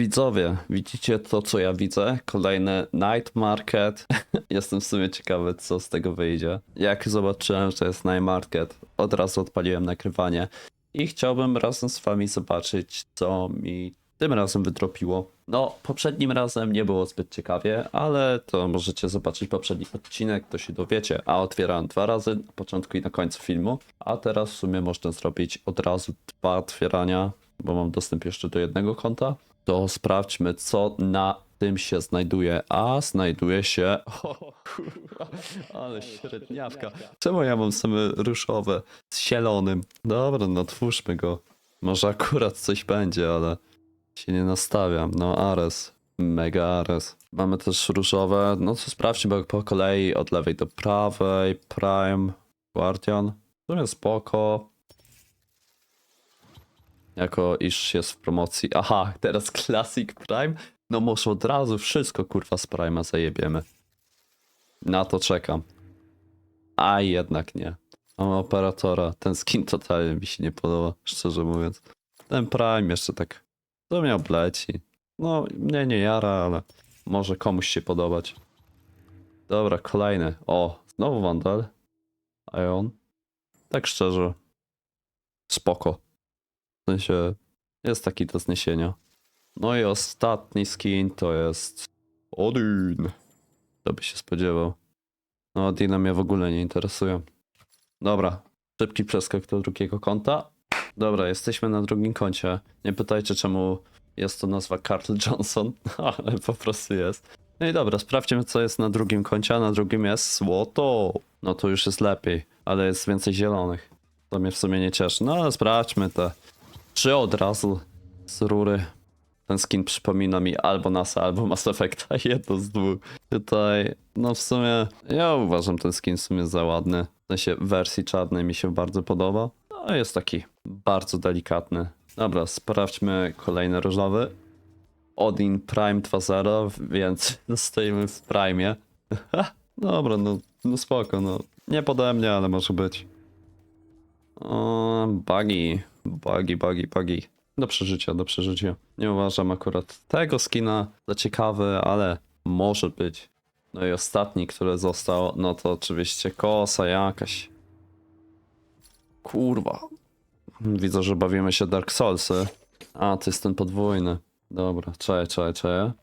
Widzowie, widzicie to, co ja widzę? Kolejny night market. Jestem w sumie ciekawy, co z tego wyjdzie. Jak zobaczyłem, że jest night market, od razu odpaliłem nagrywanie i chciałbym razem z wami zobaczyć, co mi tym razem wydropiło. No, poprzednim razem nie było zbyt ciekawie, ale to możecie zobaczyć poprzedni odcinek, to się dowiecie. A otwierałem dwa razy, na początku i na końcu filmu, a teraz w sumie można zrobić od razu dwa otwierania, bo mam dostęp jeszcze do jednego konta. To sprawdźmy, co na tym się znajduje. A znajduje się. O, kurwa, ale średniawka. Czemu ja mam same różowe z zielonym? Dobra, no twórzmy go. Może akurat coś będzie, ale się nie nastawiam. No, Ares. Mega Ares. Mamy też różowe. No to sprawdźmy po kolei od lewej do prawej. Prime, Guardian. Sumie spoko. Jako iż jest w promocji. Aha, teraz Classic Prime. No może od razu wszystko kurwa z Prime'a zajebiemy. Na to czekam. A jednak nie. Mam operatora. Ten skin totalnie mi się nie podoba, szczerze mówiąc. Ten Prime jeszcze tak. To mnie obleci. No, mnie nie jara, ale może komuś się podobać. Dobra, kolejny. O, znowu Vandal. Ion. Tak szczerze. Spoko. Sensie, jest taki do zniesienia. No i ostatni skin to jest Odin. Kto by się spodziewał. No Odina mnie w ogóle nie interesuje. Dobra, szybki przeskok do drugiego konta. Dobra, jesteśmy na drugim koncie. Nie pytajcie czemu jest to nazwa Carl Johnson, ale po prostu jest. No i dobra, sprawdźmy co jest na drugim koncie, a na drugim jest złoto. No to już jest lepiej, ale jest więcej zielonych. To mnie w sumie nie cieszy. No ale sprawdźmy te trzy od razu z rury. Ten skin przypomina mi albo NASA, albo Mass Effecta, jedno z dwóch. Tutaj, no w sumie, ja uważam ten skin w sumie za ładny. W sensie wersji czarnej mi się bardzo podoba. No jest taki bardzo delikatny. Dobra, sprawdźmy kolejny różowy. Odin Prime 2.0, więc stoimy w Prime. Dobra, no, no spoko, no. Nie pode mnie, ale może być. O, buggy, buggy, buggy, buggy. Do przeżycia, do przeżycia. Nie uważam akurat tego skina za ciekawy, ale może być. No i ostatni, który został, no to oczywiście kosa jakaś. Kurwa. Widzę, że bawimy się Dark Soulsy. A, to jest ten podwójny. Dobra, cześć, cześć, cześć.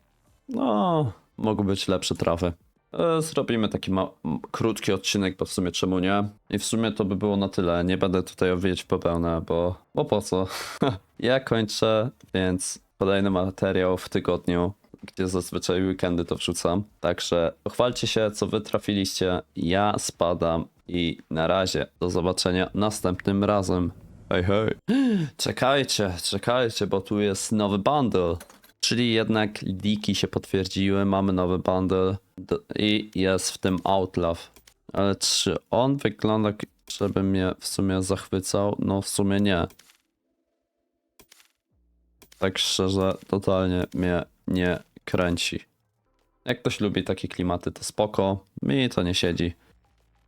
No, mogą być lepsze trafy. E, Zrobimy taki ma- krótki odcinek, bo w sumie czemu nie? I w sumie to by było na tyle. Nie będę tutaj owijać w bawełnę, bo, bo po co? ja kończę, więc kolejny materiał w tygodniu, gdzie zazwyczaj weekendy to wrzucam. Także pochwalcie się, co wy trafiliście. Ja spadam i na razie. Do zobaczenia następnym razem. Hej, hej. Czekajcie, czekajcie, bo tu jest nowy bundle. Czyli jednak leaki się potwierdziły, mamy nowy bundle i jest w tym Outlaw. Ale czy on wygląda, żeby mnie w sumie zachwycał? No w sumie nie. Tak szczerze, totalnie mnie nie kręci. Jak ktoś lubi takie klimaty, to spoko. Mi to nie siedzi.